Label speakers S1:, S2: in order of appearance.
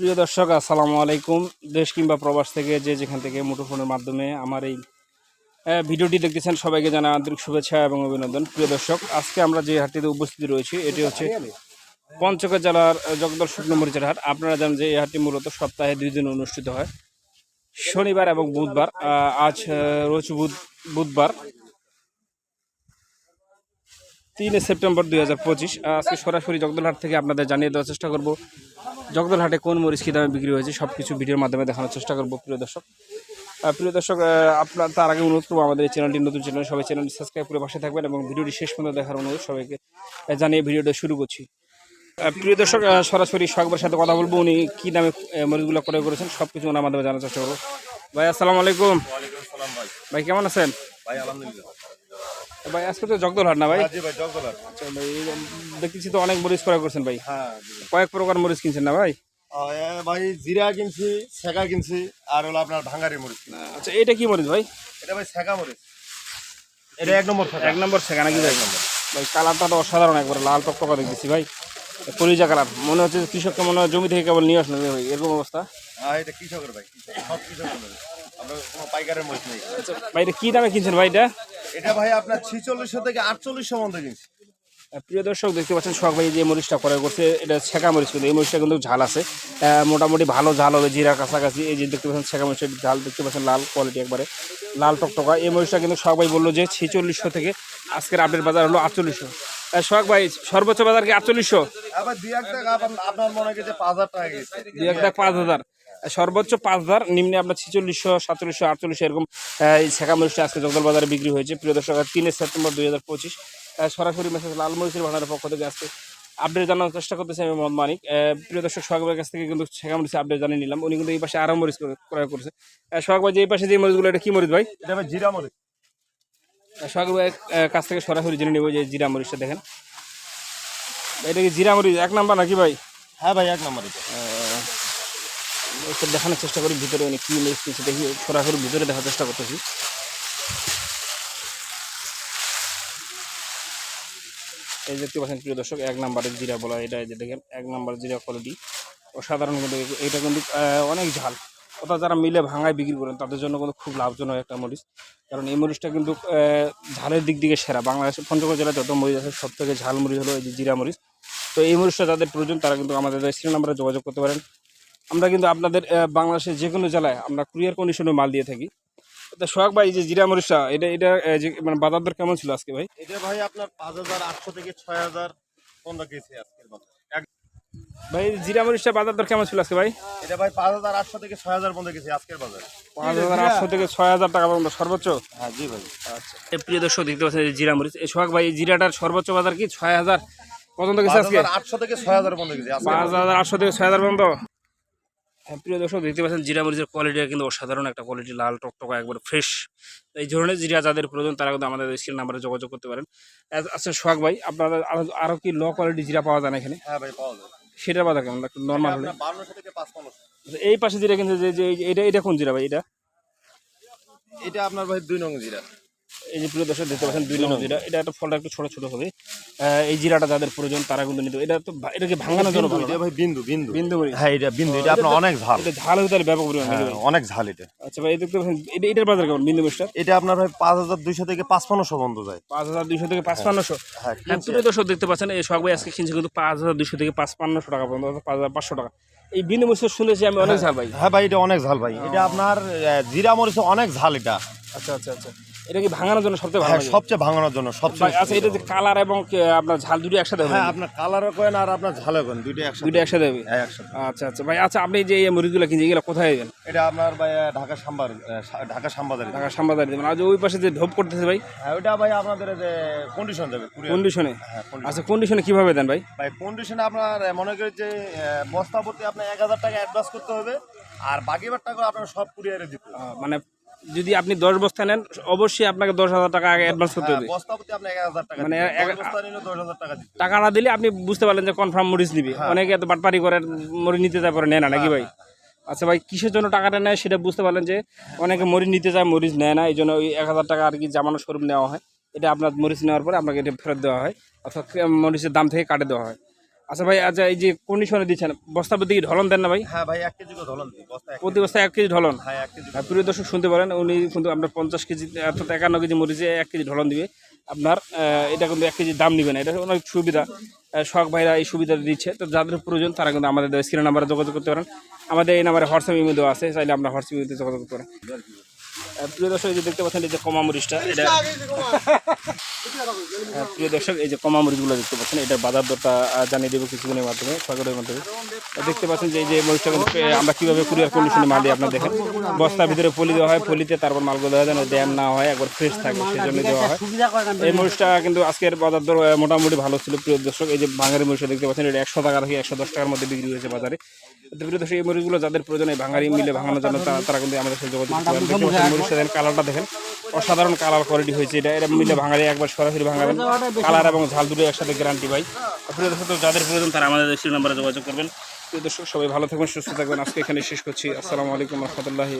S1: প্রিয় দর্শক, আসসালামু আলাইকুম। দেশ কিংবা প্রবাস থেকে যে যেখান থেকে মুঠোফোনের মাধ্যমে আমার এই ভিডিওটি দেখতেছেন, সবাইকে জানা আন্তরিক শুভেচ্ছা এবং অভিনন্দন। প্রিয় দর্শক, আজকে আমরা যে হাটটিতে উপস্থিত রয়েছি, এটি হচ্ছে পঞ্চগড় জেলার জগদল শুকনো মরিচের হাট। আপনারা জানেন যে এই হাটটি মূলত সপ্তাহে দুই দিন অনুষ্ঠিত হয়। শনিবার এবং বুধবার আজ রয়েছে বুধ, বুধবার। তিনে সেপ্টেম্বর দুই হাজার পঁচিশ। আজকে সরাসরি জগদলহাট থেকে আপনাদের জানিয়ে দেওয়ার চেষ্টা করব জগদলহাটে কোন মরিচ কী দামে বিক্রি হয়েছে সব কিছু ভিডিওর মাধ্যমে দেখানোর চেষ্টা করব প্রিয় দর্শক। প্রিয় দর্শক আপনার তার আগে অনুরোধ করব আমাদের এই চ্যানেলটি নতুন চ্যানেল সবাই চ্যানেলটি সাবস্ক্রাইব করে পাশে থাকবেন এবং ভিডিওটি শেষ পর্যন্ত দেখার অনুরোধ সবাইকে জানিয়ে ভিডিওটা শুরু করছি। প্রিয় দর্শক সরাসরি সোহাগবার সাথে কথা বলব। উনি কী দামে মরিচগুলো ক্রয় করেছেন সব কিছু ওনার মাধ্যমে জানার চেষ্টা করব। ভাই আসসালামু আলাইকুম।
S2: ওয়ালাইকুম সালাম ভাই।
S1: ভাই কেমন আছেন?
S2: ভাই আলহামদুলিল্লাহ।
S1: ভাই আজকে তো জগদলহাট না ভাই?
S2: হ্যাঁ ভাই
S1: আচ্ছা ভাই দেখতেছি তো অনেক মরিচ ক্রয় করছেন ভাই।
S2: হ্যাঁ
S1: কয়েক প্রকার মরিচ কিনছেন না ভাই?
S2: ভাই জিরা কিনছি শেখা কিনছি আর হলো আপনার ভাঙ্গারি মরিচ।
S1: আচ্ছা এটা কি মরিচ ভাই?
S2: এটা ভাই শেখা মরিচ। এটা এক নম্বর
S1: এক নম্বর সেখানে কি ভাই? ভাই কালারটা তো অসাধারণ একবার লাল টকটকা দেখতেছি ভাই। কলিজা কালার। মনে হচ্ছে কৃষককে মনে হয় জমি থেকে কেবল নিয়ে আসলো ভাই এরকম অবস্থা।
S2: হ্যাঁ এটা কৃষকের ভাই সব কৃষকের আমরা কোনো পাইকারের মরিচ নেই।
S1: আচ্ছা ভাই এটা কী দামে কিনছেন ভাই এটা?
S2: এটা ভাই আপনার ছিচল্লিশশো থেকে আটচল্লিশ মধ্যে কিনছি
S1: প্রিয় দর্শক, দেখতে পাচ্ছেন সোহাগ ভাই যে মরিচটা করে করছে, এটা ছেঁকা মরিচ কিন্তু, এই মরিচটা কিন্তু ঝাল আছে। মোটামুটি ভালো ঝাল হবে, জিরা কাছাকাছি, এই যে দেখতে পাচ্ছেন ছেঁকা মরিচের ঝাল, দেখতে পাচ্ছেন লাল কোয়ালিটি একবারে, লাল টকটকা। এই মরিচটা কিন্তু সোহাগ ভাই বলল যে ছেচল্লিশশো থেকে আজকের আপডেট বাজার হলো আটচল্লিশশো। সোহাগ ভাই সর্বোচ্চ বাজার কি আটচল্লিশশো?
S2: দুই এক পাঁচ হাজার
S1: লাখ পাঁচ সর্বোচ্চ পাঁচ হাজার নিম্নে আপনার ছিচল্লিশশো সাতচল্লিশশো আটচল্লিশশো এরকম আহ, এই শেখা মরিচটা আজকে জগদল বাজারে বিক্রি হয়েছে। প্রিয় দর্শক আর তিনে সেপ্টেম্বর দুই হাজার পঁচিশ। সরাসরি মেসেজ লাল মরিচের ভান্ডারের পক্ষ থেকে আজকে আপডেট জানার চেষ্টা করতেছি আমি মোহাম্মদ মানিক। প্রিয় দর্শক সোহাগের কাছ থেকে কিন্তু শেখা আপডেট জানিয়ে নিলাম। উনি কিন্তু এই পাশে আরও মরিচ ক্রয় করেছে। সোহাগ ভাই যে এই পাশে যে মরিচগুলো এটা কি মরিচ ভাই?
S2: এটা ভাই জিরা মরিচ।
S1: আহ, সোহাগ ভাই কাছ থেকে সরাসরি জেনে নেব যে জিরা মরিচটা দেখেন। এটা কি জিরা মরিচ? এক নাম্বার নাকি ভাই?
S2: হ্যাঁ ভাই এক নম্বর এটা
S1: দেখানোর চেষ্টা করি ভিতরে মানে কী মরিচ কিনছে দেখি সরাসরি ভিতরে দেখার চেষ্টা করতেছি। এই যে দেখতে পাচ্ছেন প্রিয় দর্শক এক নাম্বারের জিরা বলা এটা যে দেখেন এক নাম্বার জিরা কোয়ালিটি অসাধারণ কিন্তু এটা কিন্তু অনেক ঝাল। অর্থাৎ যারা মিলে ভাঙায় বিক্রি করেন, তাদের জন্য কিন্তু খুব লাভজনক একটা মরিচ। কারণ এই মরিচটা কিন্তু ঝালের দিক থেকে সেরা। বাংলাদেশের পঞ্চগড় জেলায় যত মরিচ আছে, সব থেকে ঝাল মরিচ হলো এই যে জিরা মরিচ। তো এই মরিচটা যাদের প্রয়োজন, তারা কিন্তু আমাদের স্ক্রিন নাম্বারে যোগাযোগ করতে পারেন। আমরা কিন্তু আপনাদের বাংলাদেশের যে কোনো জেলায় আমরা কুরিয়ার কন্ডিশনে মাল দিয়ে থাকি। তো সোহাগ ভাই যে জিরা মরিচটা, এটা এটা মানে বাজার দর কেমন ছিল আজকে ভাই?
S2: এটা ভাই আপনার পাঁচ হাজার আটশো থেকে ছয় হাজার পনেরো গেছে আজকের বাজার।
S1: ভাই জিরা মরিচটা বাজার দর কেমন ছিল আজকে ভাই?
S2: এটা ভাই পাঁচ হাজার আটশো থেকে ছয় হাজার পর্যন্ত গেছে আজকের বাজার।
S1: পাঁচ হাজার আটশো থেকে ছয় হাজার টাকা পর্যন্ত সর্বোচ্চ?
S2: হ্যাঁ জি ভাই।
S1: আচ্ছা। প্রিয় দর্শক দেখতে পাচ্ছেন জিরা মরিচ। এই সোহাগ ভাই জিরাটার সর্বোচ্চ বাজার কি? ছয় হাজার পর্যন্ত গেছে আজকে?
S2: আটশো থেকে ছয় হাজার পর্যন্ত গেছে
S1: পাঁচ হাজার আটশো থেকে ছয় হাজার পর্যন্ত? প্রিয় দর্শক দেখতে পাচ্ছেন জিরা মরিচের কোয়ালিটি কিন্তু অসাধারণ। একটা কোয়ালিটি লাল টকটকা একবার ফ্রেশ এই ধরনের জিরা যাদের প্রয়োজন তারা কিন্তু আমাদের স্ক্রিন নাম্বারে যোগাযোগ করতে পারেন। আচ্ছা সোহাগ ভাই আপনাদের আরও আরও কি ল কোয়ালিটি জিরা পাওয়া যায় না এখানে?
S2: হ্যাঁ ভাই পাওয়া যায়।
S1: সেটার বাজার কেমন? একটু নর্মাল হলে।
S2: বারোশো থেকে পাঁচ
S1: আচ্ছা, এই পাশে জিরা কিন্তু যে এটা এটা কোন জিরা ভাই এটা?
S2: এটা আপনার ভাই দুই নং জিরা।
S1: এই যে প্রিয় দর্শক দেখতে পাচ্ছেন দুই নম্বর জিরা। এটা একটা ফলটা একটু ছোট ছোট হবে। এই জিরাটা যাদের প্রয়োজন তারা কিন্তু নিতে এটা তো এটাকে ভাঙানোর জন্য ভালো
S2: ভাই বিন্দু বিন্দু।
S1: বিন্দু মরিচ
S2: হ্যাঁ এটা বিন্দু এটা আপনার অনেক ঝাল।
S1: এটা ঝাল হতে ব্যাপক পরিমাণ নাকি
S2: অনেক ঝাল এটা।
S1: আচ্ছা ভাই দেখতে পাচ্ছেন এটা এটার বাজার কেমন? বিন্দু মিষ্টার
S2: এটা আপনার ভাই পাঁচ হাজার দুইশো থেকে পাঁচ পনেরোশো পর্যন্ত যায়।
S1: পাঁচ হাজার দুইশো থেকে পাঁচ পান্নশো
S2: হ্যাঁ
S1: হ্যাঁ প্রিয় দর্শক দেখতে পাচ্ছেন এই ভাই আজকে কিনছে কিন্তু পাঁচ হাজার দুশো থেকে পাঁচ পান্নশো টাকা পর্যন্ত পাঁচ হাজার পাঁচশো টাকা। এই বিন্দু মিষ্টার শুনেছি আমি অনেক ঝাল ভাই
S2: হ্যাঁ ভাই এটা অনেক ঝাল ভাই। এটা আপনার জিরা মরিচে অনেক ঝাল এটা।
S1: আচ্ছা আচ্ছা আচ্ছা। এটা কি ভাঙানোর জন্য সবচেয়ে ভালো
S2: হ্যাঁ সবচেয়ে ভাঙানোর জন্য সবচেয়ে
S1: আচ্ছা এটা যে কালার এবং আপনার ঝাল দুটো একসাথে হবে
S2: হ্যাঁ আপনার কালারও করেন আর আপনার ঝালও করেন দুইটা একসাথে
S1: দুটো একসাথে হবে?
S2: হ্যাঁ একসাথে।
S1: আচ্ছা আচ্ছা ভাই আচ্ছা আপনি যে এই মুরগিগুলো কিনছে এগুলো কোথায় দেবেন?
S2: এটা আপনার ভাই ঢাকা সাম্বার ঢাকা সাম্বাজারি
S1: ঢাকা সাম্বাদারি দেবেন আর যে ওই পাশে যে ঢোপ করতেছে ভাই?
S2: হ্যাঁ ওটা ভাই আপনাদের যে কন্ডিশন courier।
S1: কন্ডিশনে
S2: হ্যাঁ।
S1: আচ্ছা কন্ডিশনে কীভাবে দেন ভাই?
S2: ভাই কন্ডিশনে আপনার মনে করি যে বস্তা প্রতি আপনার এক হাজার টাকা অ্যাডভান্স করতে হবে আর বাকি বার টাকা আপনার সব কুরিয়ারে দিতে
S1: মানে যদি আপনি দশ বস্তা নেন অবশ্যই আপনাকে দশ হাজার টাকা আগে অ্যাডভান্স করতে
S2: হ্যাঁ,
S1: হবে
S2: টাকা
S1: মানে
S2: দিতে হবে।
S1: এক-
S2: দশ বস্তা নিলে দশ হাজার টাকা দিতে হবে।
S1: টাকা না দিলে আপনি বুঝতে পারলেন যে কনফার্ম মরিচ নিবি। অনেকে এত বাটপারি করে মরিচ নিতে যায় পরে নেয় না নাকি ভাই? আচ্ছা ভাই কিসের জন্য টাকাটা নেয় সেটা বুঝতে পারলেন যে অনেকে মরিচ নিতে যায় মরিচ নেয় না। এই জন্য ওই এক হাজার টাকা আর কি জামানো স্বরূপ নেওয়া হয়। এটা আপনার মরিচ নেওয়ার পরে আপনাকে এটা ফেরত দেওয়া হয়। অর্থাৎ মরিচের দাম থেকে কাটে দেওয়া হয়। আচ্ছা ভাই আচ্ছা এই যে কন্ডিশনে দিচ্ছেন বস্তা প্রতি কি ঢলন দেন না ভাই?
S2: হ্যাঁ ভাই এক কেজি এক
S1: প্রতি বস্তায় এক কেজি ঢলন?
S2: হ্যাঁ এক কেজি
S1: প্রিয় দর্শক শুনতে পারেন উনি কিন্তু আপনার পঞ্চাশ কেজি অর্থাৎ একান্ন কেজি মরিচে এক কেজি ঢলন দিবে। আপনার এটা কিন্তু এক কেজি দাম দিবে না এটা অনেক সুবিধা। শখ ভাইরা এই সুবিধা দিচ্ছে তো যাদের প্রয়োজন তারা কিন্তু আমাদের স্ক্রিন নাম্বারে যোগাযোগ করতে পারেন। আমাদের এই নাম্বারে হোয়াটসঅ্যাপ ইমেল দেওয়া আছে চাইলে আপনার হোয়াটসঅ্যাপ ইমেলতে যোগাযোগ করতে পারেন প্রিয় দর্শক, এই যে দেখতে পাচ্ছেন, এই যে এটা প্রিয় দর্শক, এই যে দেখতে পাচ্ছেন, এটার বাজার দরটা জানিয়ে দেবো মাধ্যমে মাধ্যমে। দেখতে পাচ্ছেন যে এই যে মরিচটা আমরা কীভাবে কুরিয়ার কন্ডিশনে মাল দিই আপনার দেখেন। বস্তার ভিতরে পলি দেওয়া হয়, পলিতে তারপর মালগুলো দেওয়া যেন না হয়, একবার ফ্রেশ থাকে সেই জন্য দেওয়া হয়। এই মরিচটা কিন্তু আজকের বাজার দর মোটামুটি ভালো ছিল, প্রিয় দর্শক। এই যে ভাঙারি মরিচটা দেখতে পাচ্ছেন, এটা একশো টাকা থেকে একশো দশ টাকার মধ্যে বিক্রি হয়েছে বাজারে। প্রিয় দর্শক, এই মরিচগুলো যাদের প্রয়োজন, এই ভাঙারি মিলে ভাঙানোর জন্য তারা কিন্তু আমাদের যোগাযোগ করতে দেখতে দেখেন কালারটা দেখেন। অসাধারণ কালার কোয়ালিটি হয়েছে এটা। এটা মিলে ভাঙালে একবার সরাসরি ভাঙাবেন। কালার এবং ঝাল দুটো একসাথে গ্যারান্টি পাই আপনি দর্শক যাদের প্রয়োজন তারা আমাদের সেই নাম্বারে যোগাযোগ করবেন। প্রিয় দর্শক, সবাই ভালো থাকবেন, সুস্থ থাকবেন। আজকে এখানে শেষ করছি। আসসালামু আলাইকুম রহমতুল্লাহি